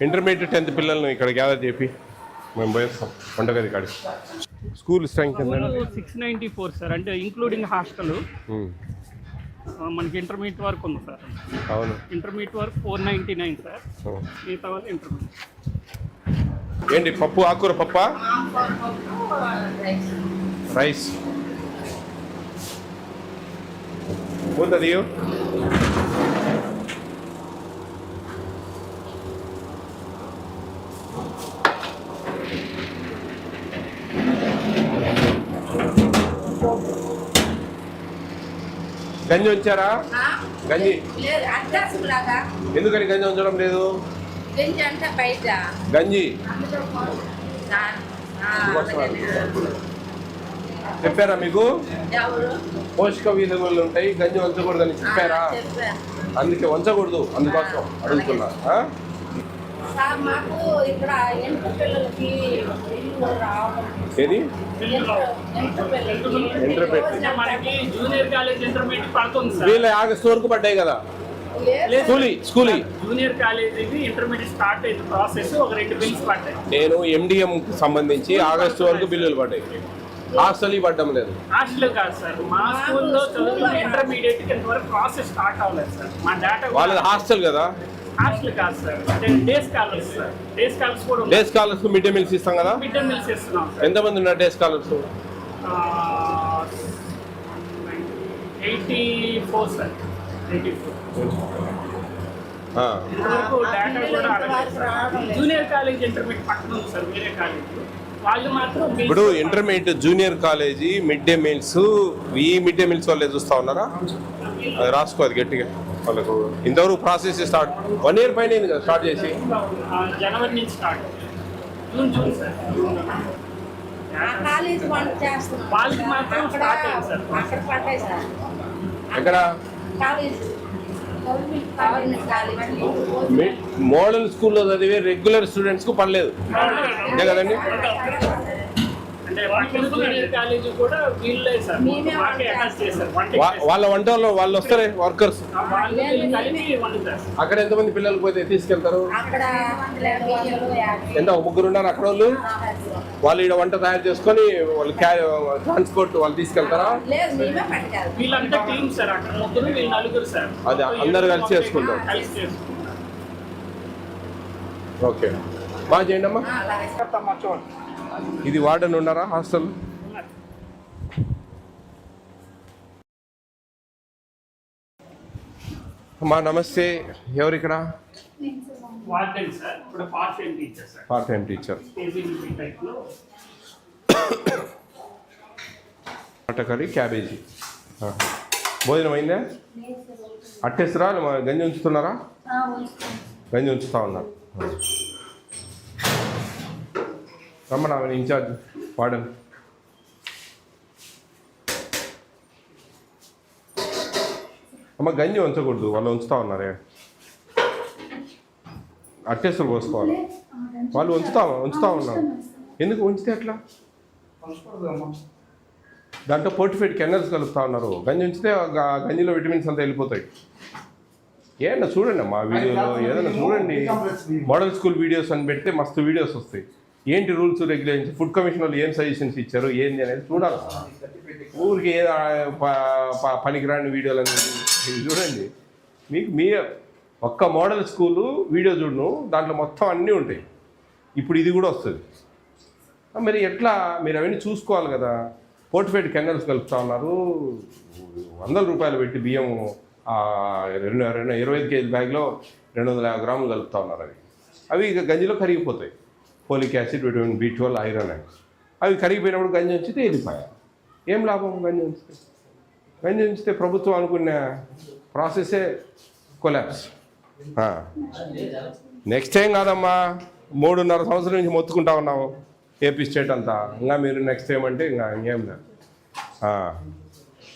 Intermediate tenth పిల్లల్ని ఇక్కడ gather చేపి మేము పోయేస్తాం వంటగది కాడి school strength six ninety four sir అంటే ఇంక్లూడింగ్ హాస్టల్ ఉమ్, మనకి ఇంటర్మీడియట్ వరకు ఉంది సార్ అవును. ఇంటర్మీడియట్ వరకు ఫోర్ నైంటీ నైన్ సార్. మిగతా వాళ్ళు ఇంటర్మీడియట్ ఏంటి పప్పు ఆకుకూర పప్పా? రైస్ పోతుంది గంజి ఉంచారా? గంజి. ఎందుకని గంజి ఉంచడం లేదు? గంజి. చెప్పారా మీకు? పోషక విలువలు ఉంటాయి గంజి వంచకూడదని చెప్పారా. అందుకే వంచకూడదు అందుకోసం అడుగుతున్నా? సార్ మాకు ఇక్కడ ఎంటు పిల్లలకి ఇల్లు రావడం. ఏది? ఎంటు పిల్లలకి? ఎంటర్ పెట్టి. మనకి జూనియర్ కాలేజ్ ఇంటర్మీడియట్ పడుతుంది సార్. వీళ్ళ ఆగస్టు వరకు పడ్డాయి కదా. స్కూలీ స్కూలీ. జూనియర్ ఇంటర్మీడియట్ స్టార్ట్ అయింది ప్రాసెస్ ఒక రెండు బిల్స్ పడ్డాయి. నేను ఎండిఎం సంబంధించి ఆగస్టు వరకు బిల్లులు పడ్డాయి. హాస్టల్ పడ్డం లేదు. హాస్టల్ కాదు సార్. మా స్కూల్లో చదువుకున్న ఇంటర్మీడియట్ ఇంతవరకు ప్రాసెస్ స్టార్ట్ అవ్వలేదు సార్. మా డేటా వాళ్ళది హాస్టల్ కదా. హాస్టల్ కాదు సార్. అంటే day scholars sir. Day scholars కూడా day scholars mid day meals ఇస్తాం కదా? మిడ్ డే మీల్స్ ఇస్తున్నాం సార్. ఎంతమంది ఉన్నారు day scholars eighty four sir. Eighty four. ఇంతవరకు డేటా కూడా అడగలేదు జూనియర్ కాలేజ్ ఇంటర్మీడియట్ పక్కన ఉంది సార్ వేరే కాలేజ్. వాళ్ళు మాత్రం bills ఇప్పుడు intermediate junior college mid day meals ఈ మిడ్ డే మీల్స్ వాళ్ళే చూస్తా ఉన్నారా? అది రాసుకో అది గట్టిగా. వాళ్ళకు ఇంతవరకు ప్రాసెస్ స్టార్ట్ వన్ ఇయర్ పైన స్టార్ట్ చేసి? ఆ, జనవరి నుంచి స్టార్ట్. June June sir. ఆ కాలేజ్ వంట చేస్తున్నాం వాళ్ళకి మాత్రం అక్కడ స్టార్ట్ అయింది సార్. అక్కడ పడ్డాయి సార్. ఎక్కడ? కాలేజ్. గవర్నమెంట్ కాలేజ్ మీ మోడల్ స్కూల్లో చదివే రెగ్యులర్ స్టూడెంట్స్కు పర్లేదు అంతే కదండి అంటే పక్కన జూనియర్ కాలేజ్ కూడా వీళ్ళే వంట. వాళ్ళ వస్తారే వర్కర్స్. అక్కడ ఎంతమంది పిల్లలు పోతే తీసుకెళ్తారు? ఎంత ముగ్గురు ఉన్నారు అక్కడ వాళ్ళు? వాళ్ళు ఇక్కడ వంట తయారు చేసుకొని వాళ్ళు ట్రాన్స్పోర్ట్ వాళ్ళు తీసుకెళ్తారా? లేదు మేమే పట్టుకెళ్తాం. వీళ్ళంతా టీమ్ సార్. అక్కడ ముగ్గురు వీళ్ళు నలుగురు సార్. అది అందరు కలిసి చేసుకుంటారు. కలిసి చేసుకుంటారు ఓకే. బాగా చేయండి అమ్మా. ఇది వార్డెన్ ఉన్నారా హాస్టల్? అమ్మా నమస్తే. ఎవరు ఇక్కడ వార్డెన్ సార్ ఇప్పుడు part time teacher sir. Part time teacher K G B టైప్లో. Curry cabbage. ఆహా. భోజనం అయిందా? అట్టేస్తారా మా- గంజి ఉంచుతున్నారా? గంజి ఉంచుతా ఉన్నారు. రమ్మన్నా ఇన్ఛార్జ్. వార్డెన్ అమ్మ గంజి ఉంచకూడదు వాళ్ళు ఉంచుతా ఉన్నారే. అట్టేస్తులు పోసుకోవాలి? వాళ్ళు ఉంచుతా ఉంచుతా ఉన్నారు. ఎందుకు ఉంచితే ఎట్లా దాంట్లో పోర్టిఫైడ్ కెనల్స్ కలుపుతా ఉన్నారు. గంజి ఉంచితే గంజిలో విటమిన్స్ అంతా వెళ్ళిపోతాయి. ఏమన్నా చూడండి అమ్మా వీడియోలో ఏదైనా చూడండి. మోడల్ స్కూల్ వీడియోస్ అని పెడితే మస్తు వీడియోస్ వస్తాయి. ఏంటి రూల్స్ రెగ్యులేషన్స్? ఫుడ్ కమిషన్ వాళ్ళు ఏం సజెషన్స్ ఇచ్చారు? ఏంది అనేది చూడాలి. ఊరికి ఏ ప- పనికిరాని వీడియోలు అనేది చూడండి. మీకు మీ ఒక్క మోడల్ స్కూలు వీడియో చూడను దాంట్లో మొత్తం అన్నీ ఉంటాయి. ఇప్పుడు ఇది కూడా వస్తుంది. మరి ఎట్లా? మీరు అవన్నీ చూసుకోవాలి కదా. పోర్టిఫైడ్ కెనల్స్ కలుపుతా ఉన్నారు. వందల రూపాయలు పెట్టి బియ్యం రెండు రెండు ఇరవై ఐదు కేజీ బ్యాగ్లో రెండు వందల యాభై గ్రాములు కలుపుతా ఉన్నారు అవి. అవి ఇక గంజిలో కరిగిపోతాయి. Folic acid vitamin B twelve iron అవి కరిగిపోయినప్పుడు గంజి ఉంచితే వెళ్ళిపోయాయి ఏం లాభం గంజి ఉంచితే గంజి ఉంచితే ప్రభుత్వం అనుకున్న ప్రాసెసే కొలాప్స్. నెక్స్ట్ టైం కాదమ్మా? మూడున్నర సంవత్సరం నుంచి మొత్తుకుంటా ఉన్నాము ఏపీ స్టేట్ అంతా. ఇంకా మీరు నెక్స్ట్ టైం అంటే ఇంకా ఇంకేం లేదు.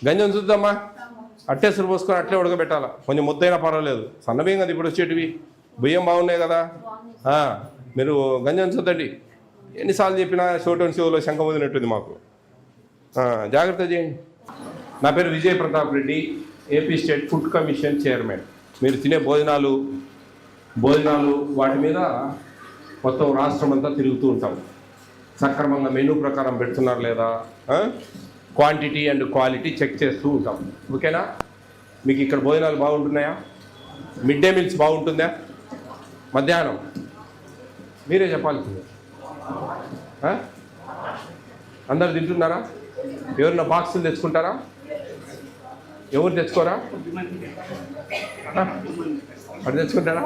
గంజం చూద్దామా? అట్టేసులు పోసుకొని అట్లే ఉడకబెట్టాలా? కొంచెం ముద్దైనా పర్వాలేదు. సన్నబియ్యం కదా ఇప్పుడు వచ్చేటివి? బియ్యం బాగున్నాయి కదా? మీరు గంజం చూద్దండి ఎన్నిసార్లు చెప్పినా షోటోన్ షోలో శంఖం వదిలినట్టుంది మాకు. జాగ్రత్త చేయండి. నా పేరు Vijay Pratap Reddy A P state food commission chairman మీరు తినే భోజనాలు భోజనాలు వాటి మీద మొత్తం రాష్ట్రం అంతా తిరుగుతూ ఉంటాం. సక్రమంగా మెనూ ప్రకారం పెడుతున్నారు లేదా? క్వాంటిటీ అండ్ క్వాలిటీ చెక్ చేస్తూ ఉంటాం. ఓకేనా? మీకు ఇక్కడ భోజనాలు బాగుంటున్నాయా? మిడ్ డే మీల్స్ బాగుంటుందా? మధ్యాహ్నం? మీరే చెప్పాల్సింది అందరు తింటున్నారా? ఎవరన్నా బాక్సులు తెచ్చుకుంటారా? ఎవరు తెచ్చుకోరా? అటు తెచ్చుకుంటారా?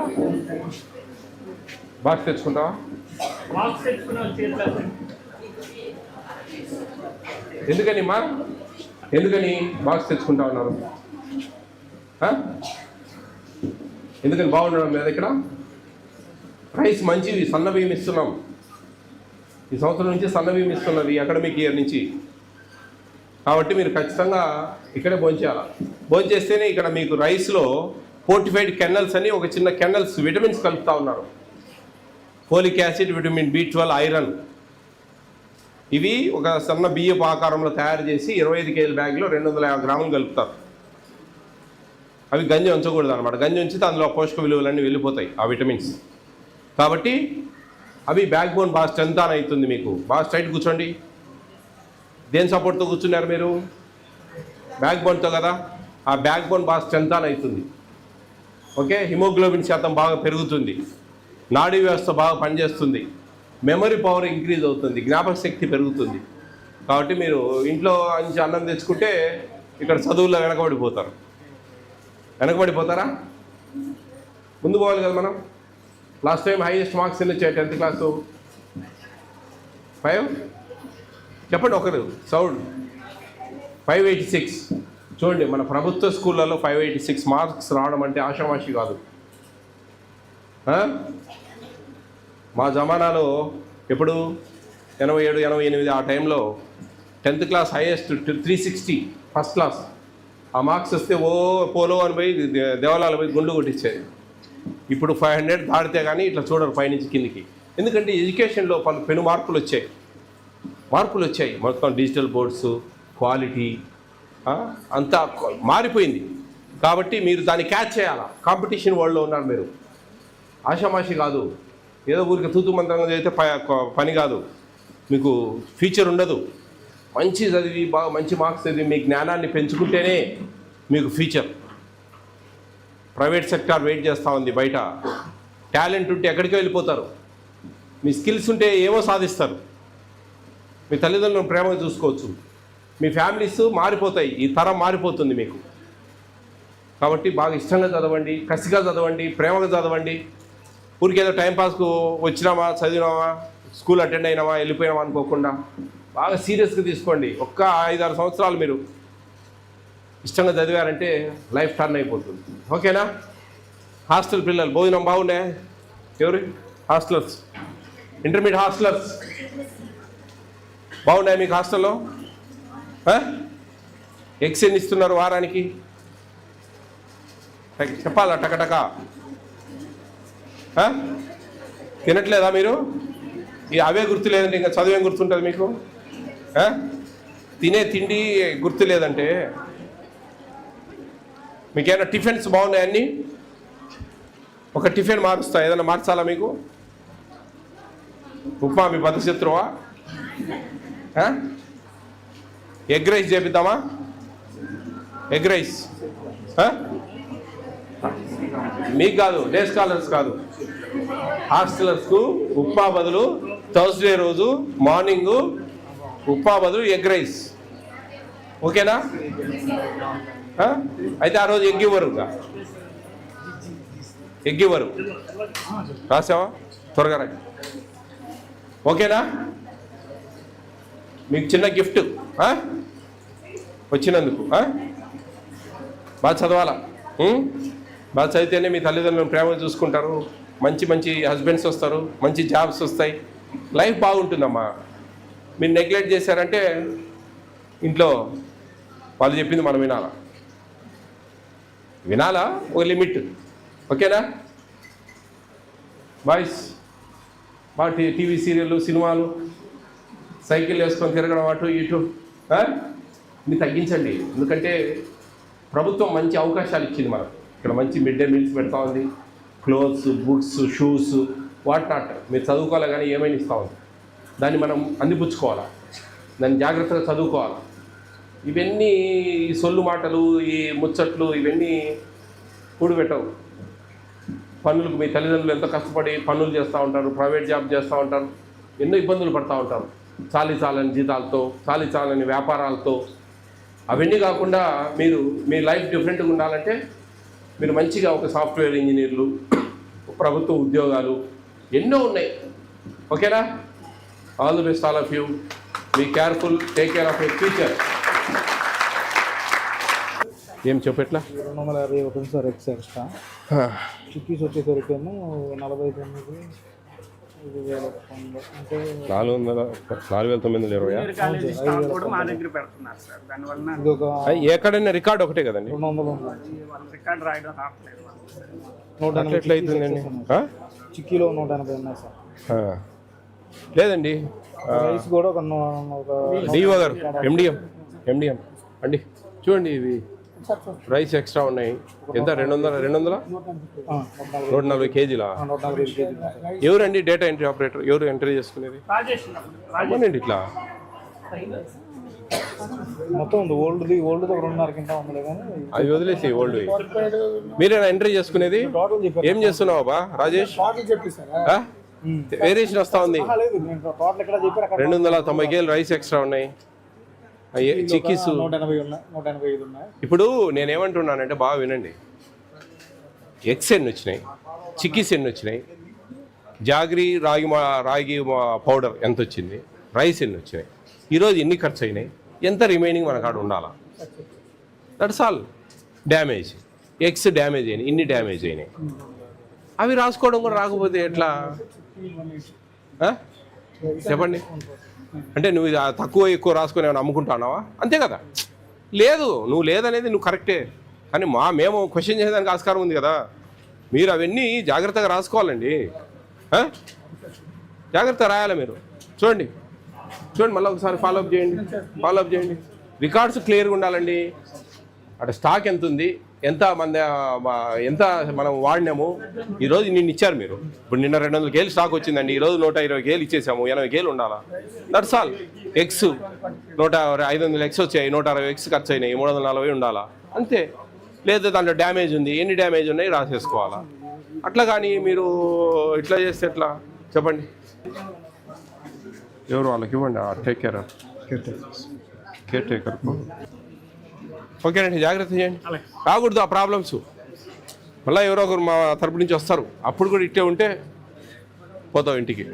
బాక్స్ తెచ్చుకుంటావా? ఎందుకని మా? ఎందుకని బాక్స్ తెచ్చుకుంటా ఉన్నారు? ఎందుకని బాగుండడం లేదు ఇక్కడ రైస్ మంచివి సన్న ఇస్తున్నాం. ఈ సంవత్సరం నుంచి సన్న ఇస్తున్నది అకాడమిక్ ఇయర్ నుంచి. కాబట్టి మీరు ఖచ్చితంగా ఇక్కడే భోంచేయాల భోంచేస్తేనే ఇక్కడ మీకు రైస్లో ఫోర్టిఫైడ్ కెన్నల్స్ అని ఒక చిన్న కెన్నల్స్ విటమిన్స్ కలుపుతూ ఉన్నారు. Folic acid vitamin B twelve iron. ఇవి ఒక సన్న బియ్యపు ఆకారంలో తయారు చేసి ఇరవై ఐదు కేజీల బ్యాగ్లో రెండు వందల యాభై గ్రాములు కలుపుతారు. అవి గంజి ఉంచకూడదు అనమాట గంజి ఉంచితే అందులో పోషక విలువలన్నీ వెళ్ళిపోతాయి ఆ విటమిన్స్. కాబట్టి అవి బ్యాక్ బోన్ బాగా స్ట్రెంత్ ఆన్ అవుతుంది మీకు. బాగా స్ట్రైట్ కూర్చోండి. దేని సపోర్ట్తో కూర్చున్నారు మీరు? బ్యాక్ బోన్తో కదా? ఆ బ్యాక్ బోన్ బాగా స్ట్రెంత్ ఆన్ అవుతుంది. ఓకే? హిమోగ్లోబిన్ శాతం బాగా పెరుగుతుంది. నాడీ వ్యవస్థ బాగా పనిచేస్తుంది. మెమరీ పవర్ ఇంక్రీజ్ అవుతుంది. జ్ఞాపక శక్తి పెరుగుతుంది. కాబట్టి మీరు ఇంట్లో నుంచి అన్నం తెచ్చుకుంటే ఇక్కడ చదువుల్లో వెనకబడిపోతారు. వెనకబడిపోతారా? ముందు పోవాలి కదా మనం? లాస్ట్ టైం హైయెస్ట్ మార్క్స్ ఎన్ని వచ్చాయి టెన్త్ క్లాసు ఫైవ్ చెప్పండి ఒకరు సౌండ్ ఫైవ్ ఎయిటీ సిక్స్ చూడండి మన ప్రభుత్వ స్కూళ్ళలో ఫైవ్ ఎయిటీ సిక్స్ మార్క్స్ రావడం అంటే ఆషామాషి కాదు. మా జమానాలో ఎప్పుడు? ఎనభై ఏడు ఎనభై ఎనిమిది ఆ టైంలో tenth class highest three sixty first class ఆ మార్క్స్ వస్తే ఓ పోలో అని పోయి దే- దేవాలయాలు పోయి గుండు కొట్టించేది ఇప్పుడు ఫైవ్ హండ్రెడ్ దాడితే కానీ ఇట్లా చూడరు పైనుంచి కిందికి. ఎందుకంటే ఎడ్యుకేషన్లో పలు పెను మార్పులు వచ్చాయి. మార్పులు వచ్చాయి. మొత్తం డిజిటల్ బోర్డ్స్ క్వాలిటీ అంతా మారిపోయింది. కాబట్టి మీరు దాన్ని క్యాచ్ చేయాలా? కాంపిటీషన్ వరల్డ్లో ఉన్నారు మీరు. ఆషామాషి కాదు. ఏదో ఊరికి తూతు మంత్రంగా చదివితే ప- పని కాదు. మీకు ఫ్యూచర్ ఉండదు. మంచి చదివి బాగా మంచి మార్క్స్ చదివి మీ జ్ఞానాన్ని పెంచుకుంటేనే మీకు ఫ్యూచర్ ప్రైవేట్ సెక్టార్ వెయిట్ చేస్తూ ఉంది బయట. టాలెంట్ ఉంటే ఎక్కడికి వెళ్ళిపోతారు. మీ స్కిల్స్ ఉంటే ఏమో సాధిస్తారు. మీ తల్లిదండ్రులను ప్రేమగా చూసుకోవచ్చు. మీ ఫ్యామిలీస్ మారిపోతాయి. ఈ తరం మారిపోతుంది మీకు. కాబట్టి బాగా ఇష్టంగా చదవండి కసిగా చదవండి ప్రేమగా చదవండి. ఊరికేదో టైంపాస్కు వచ్చినామా చదివినామా స్కూల్ అటెండ్ అయినామా వెళ్ళిపోయినామా అనుకోకుండా బాగా సీరియస్గా తీసుకోండి. ఒక్క ఐదారు సంవత్సరాలు మీరు ఇష్టంగా చదివారంటే లైఫ్ టర్న్ అయిపోతుంది. ఓకేనా? హాస్టల్ పిల్లలు భోజనం బాగుండే? ఎవరు? హాస్టలర్స్. Intermediate hostellers. బాగున్నాయి మీకు హాస్టల్లో? ఎక్స్చేంజ్ ఎగ్స్ ఎన్ని ఇస్తున్నారు వారానికి? చెప్పాలా? టకటక తినట్లేదా మీరు? ఈ అవే గుర్తు లేదంటే ఇంకా చదువేం గుర్తుంటుంది మీకు? తినే తిండి గుర్తు లేదంటే మీకేమైనా టిఫిన్స్ బాగున్నాయి అన్నీ? ఒక టిఫిన్ మారుస్తా ఏదైనా మార్చాలా మీకు? ఉప్మా మీ బద్ధశత్రువా ఎగ్ రైస్ చేపిద్దామా? Egg rice. మీకు కాదు డే స్కాలర్స్ కాదు. హాస్టలర్స్కు ఉప్మా బదులు థర్స్డే రోజు మార్నింగు ఉప్మా బదులు ఎగ్ రైస్. ఓకేనా? అయితే ఆ రోజు ఎగ్గివ్వరు ఇంకా? ఎగ్గివ్వరు రాసావా? త్వరగా రా. ఓకేనా? మీకు చిన్న గిఫ్ట్. వచ్చినందుకు. బాగా చదవాలా? బాగా చదివితేనే మీ తల్లిదండ్రులను ప్రేమ చూసుకుంటారు. మంచి మంచి హస్బెండ్స్ వస్తారు. మంచి జాబ్స్ వస్తాయి. లైఫ్ బాగుంటుందమ్మా. మీరు నెగ్లెక్ట్ చేశారంటే ఇంట్లో వాళ్ళు చెప్పింది మనం వినాలా? వినాలా? ఒక లిమిట్. ఓకేనా? బాయ్స్ బాగా టీవీ సీరియళ్ళు సినిమాలు సైకిల్ వేసుకొని తిరగడం అటు ఇటు. ఇది తగ్గించండి. ఎందుకంటే ప్రభుత్వం మంచి అవకాశాలు ఇచ్చింది మనకు. ఇక్కడ మంచి మిడ్ డే మీల్స్ పెడతా ఉంది. Clothes books shoes what not. మీరు చదువుకోవాలి కానీ ఏమైనా ఇస్తూ ఉంది. దాన్ని మనం అందిపుచ్చుకోవాలా. దాన్ని జాగ్రత్తగా చదువుకోవాలి. ఇవన్నీ ఈ సొల్లు మాటలు ఈ ముచ్చట్లు ఇవన్నీ కూడిపెట్టవు పనులకు మీ తల్లిదండ్రులు ఎంతో కష్టపడి పనులు చేస్తూ ఉంటారు ప్రైవేట్ జాబ్ చేస్తూ ఉంటారు ఎన్నో ఇబ్బందులు పడుతూ ఉంటారు. చాలి చాలని జీతాలతో చాలి చాలని వ్యాపారాలతో. అవన్నీ కాకుండా మీరు మీ లైఫ్ డిఫరెంట్గా ఉండాలంటే మీరు మంచిగా ఒక సాఫ్ట్వేర్ ఇంజనీర్లు ప్రభుత్వ ఉద్యోగాలు ఎన్నో ఉన్నాయి. ఓకేనా? All the best all of you. Be careful take care of your future. ఏం చెప్పట్లా? రెండు వందల యాభై ఒకటి సార్ ఎక్స్ ఎక్స్ట్రా. చిక్కీస్ వచ్చేసరికేమో నలభై తొమ్మిది నాలుగు వందల నాలుగు వేల తొమ్మిది వందల ఇరవై ఎక్కడైనా రికార్డ్ ఒకటే కదండి? అట్లా అవుతుందండి. చిక్కీలో నూట ఎనభై ఉన్నాయి సార్. ఆ. లేదండి. రైస్ కూడా ఒక డిఓ గారు ఎండిఎం. ఎండిఎం అండి చూడండి ఇవి. రైస్ ఎక్స్ట్రా ఉన్నాయి. ఎంత? రెండు వందల రెండు వందల నూట నలభై కేజీలా. ఎవరండి డేటా ఎంట్రీ ఆపరేటర్ ఎవరు ఎంట్రీ చేసుకునేది? ఇట్లా. మొత్తం ఉంది. ఓల్డ్ది ఓల్డ్ ఒక రెండున్నర కింద ఉంది కానీ అవి వదిలేసి ఓల్డ్ మీరేనా ఎంట్రీ చేసుకునేది? ఏం చేస్తున్నావు బా రాజేష్? వేరియేషన్ వస్తా ఉంది. రెండు వందల తొంభై కేజీలు రైస్ ఎక్స్ట్రా ఉన్నాయి. చిక్కీస్ నూట ఎనభై ఉన్నాయి నూట ఎనభై ఐదు ఉన్నాయి. ఇప్పుడు నేనేమంటున్నానంటే బాగా వినండి. ఎగ్స్ ఎన్ని వచ్చినాయి? చిక్కీస్ ఎన్ని వచ్చినాయి? జాగ్రీ రాగి మా రాగి మా పౌడర్ ఎంత వచ్చింది? రైస్ ఎన్ని వచ్చినాయి? ఈరోజు ఎన్ని ఖర్చు అయినాయి ఎంత రిమైనింగ్ మన కాడ ఉండాలా? That's all damage eggs damage అయినాయి. ఇన్ని డ్యామేజ్ అయినాయి. అవి రాసుకోవడం కూడా రాకపోతే ఎట్లా? చెప్పండి. అంటే నువ్వు ఇది తక్కువ ఎక్కువ రాసుకొని ఏమైనా అమ్ముకుంటున్నావా అంతే కదా. లేదు నువ్వు లేదనేది నువ్వు కరెక్టే. కానీ మా మేము క్వశ్చన్ చేసేదానికి ఆస్కారం ఉంది కదా. మీరు అవన్నీ జాగ్రత్తగా రాసుకోవాలండి. జాగ్రత్త జాగ్రత్తగా రాయాలి మీరు. చూడండి. చూడండి మళ్ళీ ఒకసారి ఫాలోఅప్ చేయండి. ఫాలోఅప్ చేయండి. రికార్డ్స్ క్లియర్గా ఉండాలండి. అటు స్టాక్ ఎంత ఉంది? ఎంత మంది ఎంత మనం వాడినాము? ఈరోజు నిన్న ఇచ్చారు మీరు. ఇప్పుడు నిన్న రెండు వందల కేలు స్టాక్ వచ్చిందండి. ఈరోజు నూట ఇరవై కేలు ఇచ్చేసాము. ఎనభై కేలు ఉండాలా? దట్స్ ఆల్ ఎగ్స్ నూట ఐదు వందల ఎగ్స్ వచ్చాయి. నూట అరవై ఎగ్స్ ఖర్చు అయినాయి. మూడు వందల నలభై ఉండాలా? అంతే. లేదా దాంట్లో డ్యామేజ్ ఉంది. ఎన్ని డ్యామేజ్ ఉన్నాయి రాసేసుకోవాలా? అట్లా కానీ మీరు ఇట్లా చేస్తే ఎట్లా? చెప్పండి. ఎవరు వాళ్ళకి ఇవ్వండి. టేక్ కేర్ కేర్ టేకర్ ఓకేనండి జాగ్రత్త చేయండి. రాకూడదు ఆ ప్రాబ్లమ్స్ మళ్ళీ ఎవరో ఒకరు మా తరపు నుంచి వస్తారు. అప్పుడు కూడా ఇట్టే ఉంటే పోతావు ఇంటికి.